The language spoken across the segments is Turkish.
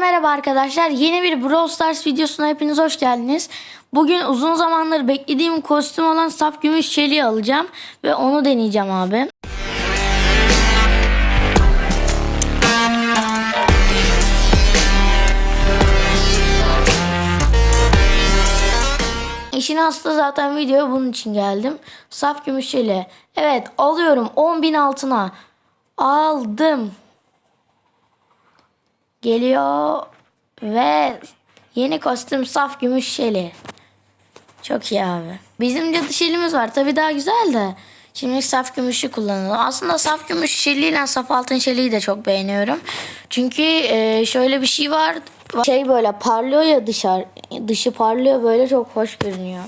Merhaba arkadaşlar. Yeni bir Brawl Stars videosuna hepiniz hoş geldiniz. Bugün uzun zamandır beklediğim kostüm olan saf gümüş çeliği alacağım ve onu deneyeceğim abi. İşin aslı zaten videoya bunun için geldim. Saf gümüş çeliği. Evet alıyorum 10.000 altına. Aldım. Geliyor ve yeni kostüm saf gümüş şeli. Çok iyi abi. Bizim cadı şelimiz var. Tabii daha güzel de. Şimdi saf gümüşü kullanalım. Aslında saf gümüş şeliyle saf altın şeliyi de çok beğeniyorum. Çünkü e, şöyle bir şey var. Şey böyle parlıyor ya dışarı. Dışı parlıyor böyle çok hoş görünüyor.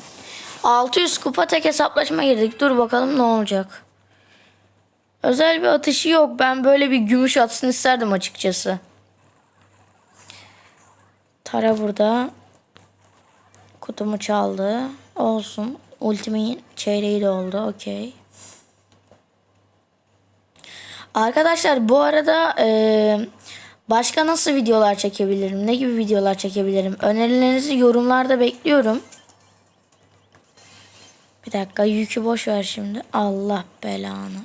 600 kupa tek hesaplaşma girdik. Dur bakalım ne olacak. Özel bir atışı yok. Ben böyle bir gümüş atsın isterdim açıkçası. Tara burada. Kutumu çaldı. Olsun. Ultimin çeyreği de oldu. Okey. Arkadaşlar bu arada e, başka nasıl videolar çekebilirim? Ne gibi videolar çekebilirim? Önerilerinizi yorumlarda bekliyorum. Bir dakika yükü boş ver şimdi. Allah belanı.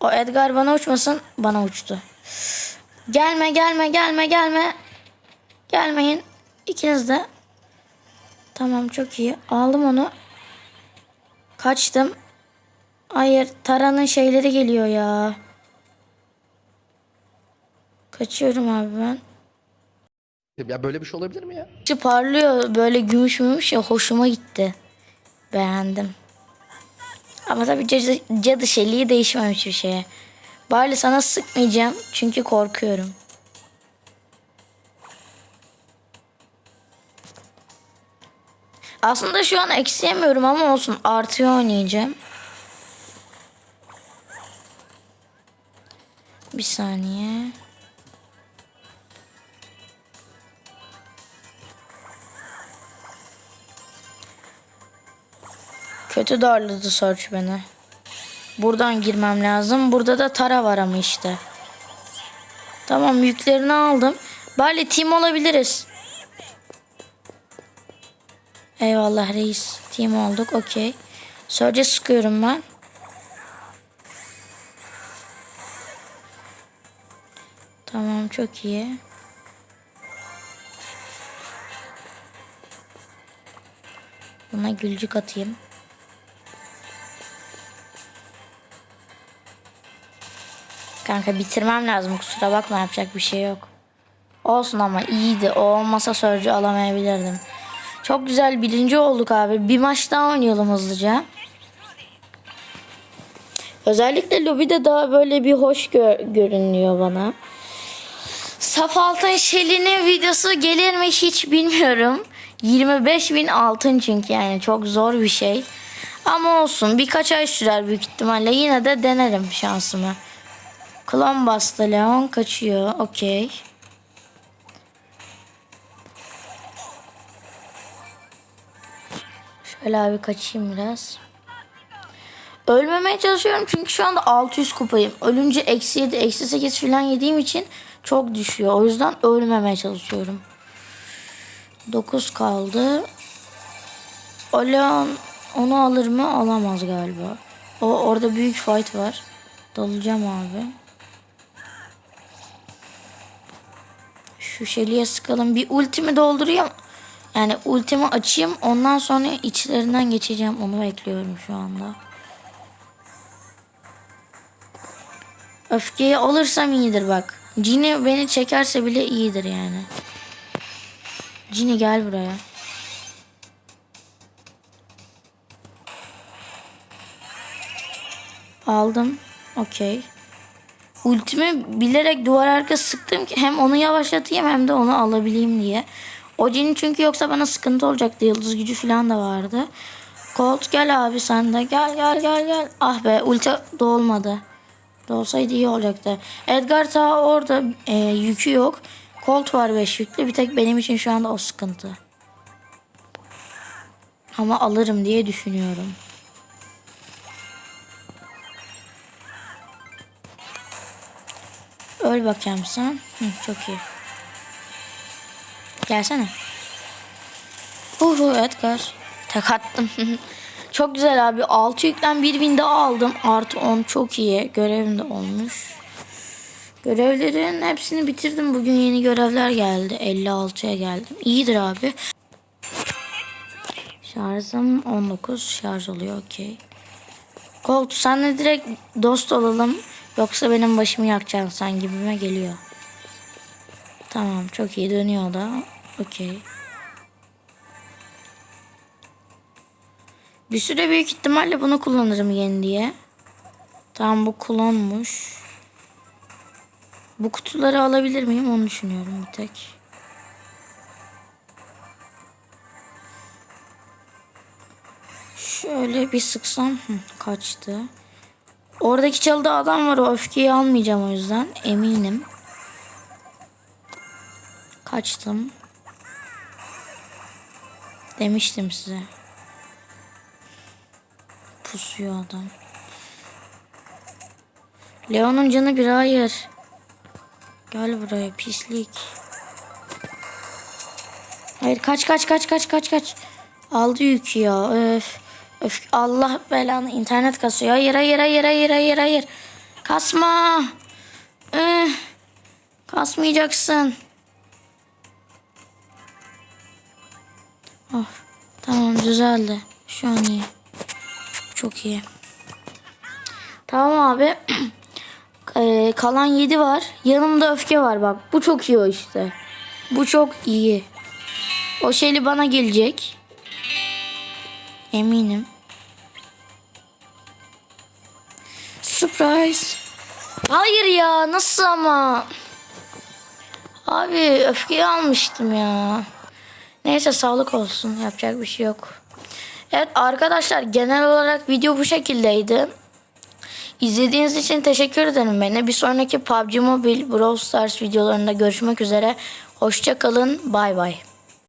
O Edgar bana uçmasın. Bana uçtu. Gelme gelme gelme gelme. Gelmeyin. İkiniz de. Tamam çok iyi. Aldım onu. Kaçtım. Hayır. Tara'nın şeyleri geliyor ya. Kaçıyorum abi ben. Ya böyle bir şey olabilir mi ya? Şu parlıyor böyle gümüş gümüş ya hoşuma gitti. Beğendim. Ama tabii cadı, cadı şeliği değişmemiş bir şeye. Bari sana sıkmayacağım çünkü korkuyorum. Aslında şu an eksiyemiyorum ama olsun artıyor oynayacağım. Bir saniye. Kötü darladı Search beni. Buradan girmem lazım. Burada da Tara var ama işte. Tamam yüklerini aldım. Bari team olabiliriz. Eyvallah reis. Team olduk. Okey. Surge'e sıkıyorum ben. Tamam çok iyi. Buna gülcük atayım. Kanka bitirmem lazım kusura bakma yapacak bir şey yok. Olsun ama iyiydi. O olmasa Surge'ü alamayabilirdim. Çok güzel birinci olduk abi. Bir maç daha oynayalım hızlıca. Özellikle lobide daha böyle bir hoş gö- görünüyor bana. Saf altın şelinin videosu gelir mi hiç bilmiyorum. 25 bin altın çünkü yani çok zor bir şey. Ama olsun birkaç ay sürer büyük ihtimalle. Yine de denerim şansımı. Klon bastı Leon kaçıyor. Okey. Şöyle abi kaçayım biraz. Ölmemeye çalışıyorum çünkü şu anda 600 kupayım. Ölünce eksi 7, eksi 8 falan yediğim için çok düşüyor. O yüzden ölmemeye çalışıyorum. 9 kaldı. O Leon onu alır mı? Alamaz galiba. O orada büyük fight var. Dalacağım abi. Şu şeliye sıkalım. Bir ultimi doldurayım. Yani ultimi açayım. Ondan sonra içlerinden geçeceğim. Onu bekliyorum şu anda. Öfkeyi alırsam iyidir bak. Cini beni çekerse bile iyidir yani. Cini gel buraya. Aldım. Okey. Ultimi bilerek duvar arkası sıktım ki hem onu yavaşlatayım hem de onu alabileyim diye. O cin çünkü yoksa bana sıkıntı olacaktı. Yıldız gücü falan da vardı. Colt gel abi sen de. Gel gel gel gel. Ah be ulti dolmadı. Dolsaydı iyi olacaktı. Edgar ta orada e, yükü yok. Colt var 5 yüklü. Bir tek benim için şu anda o sıkıntı. Ama alırım diye düşünüyorum. Öl bakayım sen. Hı, çok iyi. Gelsene. Uhu Edgar. Tek attım. çok güzel abi. 6 yükten bir win daha aldım. Artı 10 çok iyi. Görevim de olmuş. Görevlerin hepsini bitirdim. Bugün yeni görevler geldi. 56'ya geldim. İyidir abi. Şarjım 19 şarj oluyor okey. Colt senle direkt dost olalım. Yoksa benim başımı yakacaksın sen gibime geliyor. Tamam çok iyi dönüyor da. Okey. Bir süre büyük ihtimalle bunu kullanırım yeni diye. Tamam bu kullanmış. Bu kutuları alabilir miyim onu düşünüyorum bir tek. Şöyle bir sıksam hı, kaçtı. Oradaki çalıda adam var o öfkeyi almayacağım o yüzden eminim. Kaçtım. Demiştim size. Pusuyor adam. Leon'un canı bir hayır. Gel buraya pislik. Hayır kaç kaç kaç kaç kaç kaç. Aldı yükü ya. Öf. Öf. Allah belanı internet kasıyor. Hayır hayır hayır hayır hayır hayır. Kasma. Eh. Kasmayacaksın. Oh. Tamam düzeldi. Şu an iyi. Çok iyi. Tamam abi. Ee, kalan 7 var. Yanımda öfke var bak. Bu çok iyi o işte. Bu çok iyi. O şeyli bana gelecek. Eminim. Surprise. Hayır ya nasıl ama? Abi öfkeyi almıştım ya. Neyse sağlık olsun. Yapacak bir şey yok. Evet arkadaşlar genel olarak video bu şekildeydi. İzlediğiniz için teşekkür ederim beni. Bir sonraki PUBG Mobile Brawl Stars videolarında görüşmek üzere. Hoşça kalın. Bay bay.